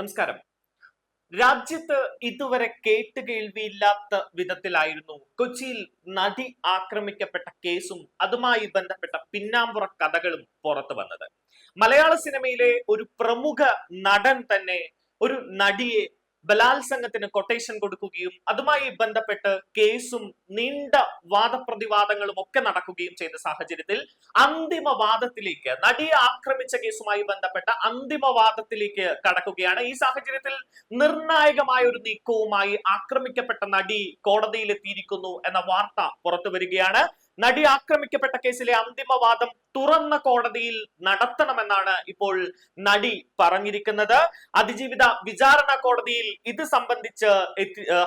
നമസ്കാരം. രാജ്യത്ത് ഇതുവരെ കേട്ടുകേൾവിയില്ലാത്ത വിധത്തിലായിരുന്നു കൊച്ചിയിൽ നടി ആക്രമിക്കപ്പെട്ട കേസും അതുമായി ബന്ധപ്പെട്ട പിന്നാമ്പുറ കഥകളും പുറത്തു വന്നത്. മലയാള സിനിമയിലെ ഒരു പ്രമുഖ നടൻ തന്നെ ഒരു നടിയെ ബലാത്സംഗത്തിന് കൊട്ടേഷൻ കൊടുക്കുകയും അതുമായി ബന്ധപ്പെട്ട് കേസും നീണ്ട വാദപ്രതിവാദങ്ങളും ഒക്കെ നടക്കുകയും ചെയ്ത സാഹചര്യത്തിൽ അന്തിമ വാദത്തിലേക്ക് നടിയെ ആക്രമിച്ച കേസുമായി ബന്ധപ്പെട്ട അന്തിമ വാദത്തിലേക്ക് കടക്കുകയാണ്. ഈ സാഹചര്യത്തിൽ നിർണായകമായ ഒരു നീക്കവുമായി ആക്രമിക്കപ്പെട്ട നടി കോടതിയിലെത്തിയിരിക്കുന്നു എന്ന വാർത്ത പുറത്തു വരികയാണ് നടി ആക്രമിക്കപ്പെട്ട കേസിലെ അന്തിമവാദം തുറന്ന കോടതിയിൽ നടത്തണമെന്നാണ് ഇപ്പോൾ നടി പറഞ്ഞിരിക്കുന്നത്. അതിജീവിത വിചാരണ കോടതിയിൽ ഇത് സംബന്ധിച്ച്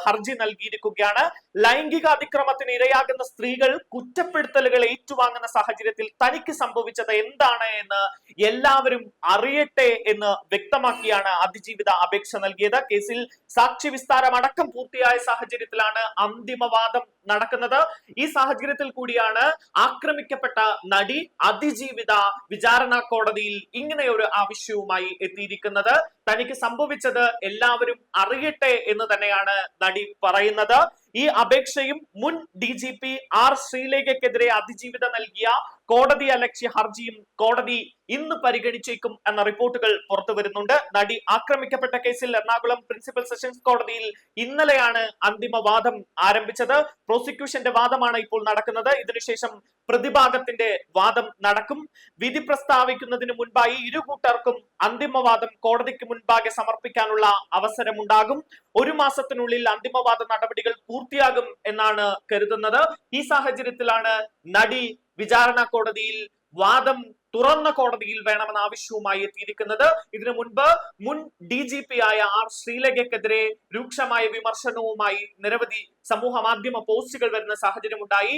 ഹർജി നൽകിയിരിക്കുകയാണ്. ലൈംഗിക അതിക്രമത്തിന് ഇരയാകുന്ന സ്ത്രീകൾ കുറ്റപ്പെടുത്തലുകൾ ഏറ്റുവാങ്ങുന്ന സാഹചര്യത്തിൽ തനിക്ക് സംഭവിച്ചത് എന്താണ് എന്ന് എല്ലാവരും അറിയട്ടെ എന്ന് വ്യക്തമാക്കിയാണ് അതിജീവിത അപേക്ഷ നൽകിയത്. കേസിൽ സാക്ഷി വിസ്താരം അടക്കം പൂർത്തിയായ സാഹചര്യത്തിലാണ് അന്തിമവാദം നടക്കുന്നത്. ഈ സാഹചര്യത്തിൽ കൂടിയാണ് ആക്രമിക്കപ്പെട്ട നടി അതിജീവിത വിചാരണ കോടതിയിൽ ഇങ്ങനെ ഒരു ആവശ്യവുമായി എത്തിയിരിക്കുന്നത്. തനിക്ക് സംഭവിച്ചത് എല്ലാവരും അറിയട്ടെ എന്ന് തന്നെയാണ് നടി പറയുന്നത്. ഈ അപേക്ഷയും മുൻ ഡി ജി പി ആർ ശ്രീലേഖയ്ക്കെതിരെ അതിജീവിത നൽകിയ കോടതി അലക്ഷ്യ ഹർജിയും കോടതി ഇന്ന് പരിഗണിച്ചേക്കും എന്ന റിപ്പോർട്ടുകൾ പുറത്തു വരുന്നുണ്ട്. നടി ആക്രമിക്കപ്പെട്ട കേസിൽ എറണാകുളം പ്രിൻസിപ്പൽ സെഷൻസ് കോടതിയിൽ ഇന്നലെയാണ് അന്തിമ വാദം ആരംഭിച്ചത്. പ്രോസിക്യൂഷന്റെ വാദമാണ് ഇപ്പോൾ നടക്കുന്നത്. ഇതിനുശേഷം പ്രതിഭാഗത്തിന്റെ വാദം നടക്കും. വിധി പ്രസ്താവിക്കുന്നതിന് മുൻപായി ഇരു കൂട്ടർക്കും അന്തിമവാദം കോടതിക്ക് മുൻപാകെ സമർപ്പിക്കാനുള്ള അവസരമുണ്ടാകും. ഒരു മാസത്തിനുള്ളിൽ അന്തിമവാദ നടപടികൾ പൂർത്തിയാകും എന്നാണ് കരുതുന്നത്. ഈ സാഹചര്യത്തിലാണ് നടി വിചാരണ കോടതിയിൽ വാദം തുറന്ന കോടതിയിൽ വേണമെന്ന ആവശ്യവുമായി എത്തിയിരിക്കുന്നത്. ഇതിനു മുൻപ് മുൻ ഡി ജി പി ആയ ആർ ശ്രീലങ്കയ്ക്കെതിരെ രൂക്ഷമായ വിമർശനവുമായി നിരവധി സമൂഹ മാധ്യമ പോസ്റ്റുകൾ വരുന്ന സാഹചര്യമുണ്ടായി.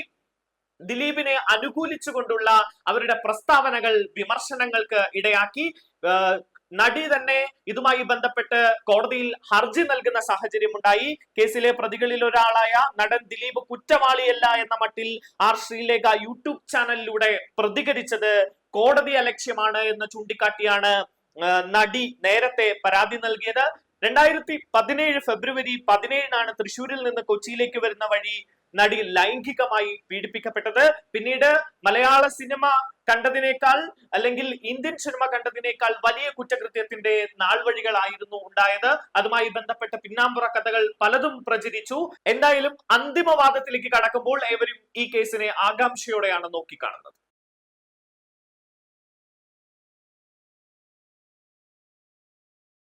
ദിലീപിനെ അനുകൂലിച്ചുകൊണ്ടുള്ള അവരുടെ പ്രസ്താവനകൾ വിമർശനങ്ങൾക്ക് ഇടയാക്കി. നടി തന്നെ ഇതുമായി ബന്ധപ്പെട്ട് കോടതിയിൽ ഹർജി നൽകുന്ന സാഹചര്യമുണ്ടായി. കേസിലെ പ്രതികളിൽ ഒരാളായ നടൻ ദിലീപ് കുറ്റവാളിയല്ല എന്ന മട്ടിൽ ആർ ശ്രീലേഖ യൂട്യൂബ് ചാനലിലൂടെ പ്രതികരിച്ചത് കോടതി അലക്ഷ്യമാണ് എന്ന് ചൂണ്ടിക്കാട്ടിയാണ് നടി നേരത്തെ പരാതി നൽകിയത്. രണ്ടായിരത്തി പതിനേഴ് ഫെബ്രുവരി പതിനേഴിനാണ് തൃശൂരിൽ നിന്ന് കൊച്ചിയിലേക്ക് വരുന്ന വഴി നടി ലൈംഗികമായി പീഡിപ്പിക്കപ്പെട്ടത്. പിന്നീട് മലയാള സിനിമ കണ്ടതിനേക്കാൾ അല്ലെങ്കിൽ ഇന്ത്യൻ സിനിമ കണ്ടതിനേക്കാൾ വലിയ കുറ്റകൃത്യത്തിന്റെ നാൾവഴികളായിരുന്നു ഉണ്ടായത്. അതുമായി ബന്ധപ്പെട്ട പിന്നാമ്പുറ കഥകൾ പലതും പ്രചരിച്ചു. എന്തായാലും അന്തിമവാദത്തിലേക്ക് കടക്കുമ്പോൾ ഏവരും ഈ കേസിനെ ആകാംക്ഷയോടെയാണ് നോക്കിക്കാണുന്നത്.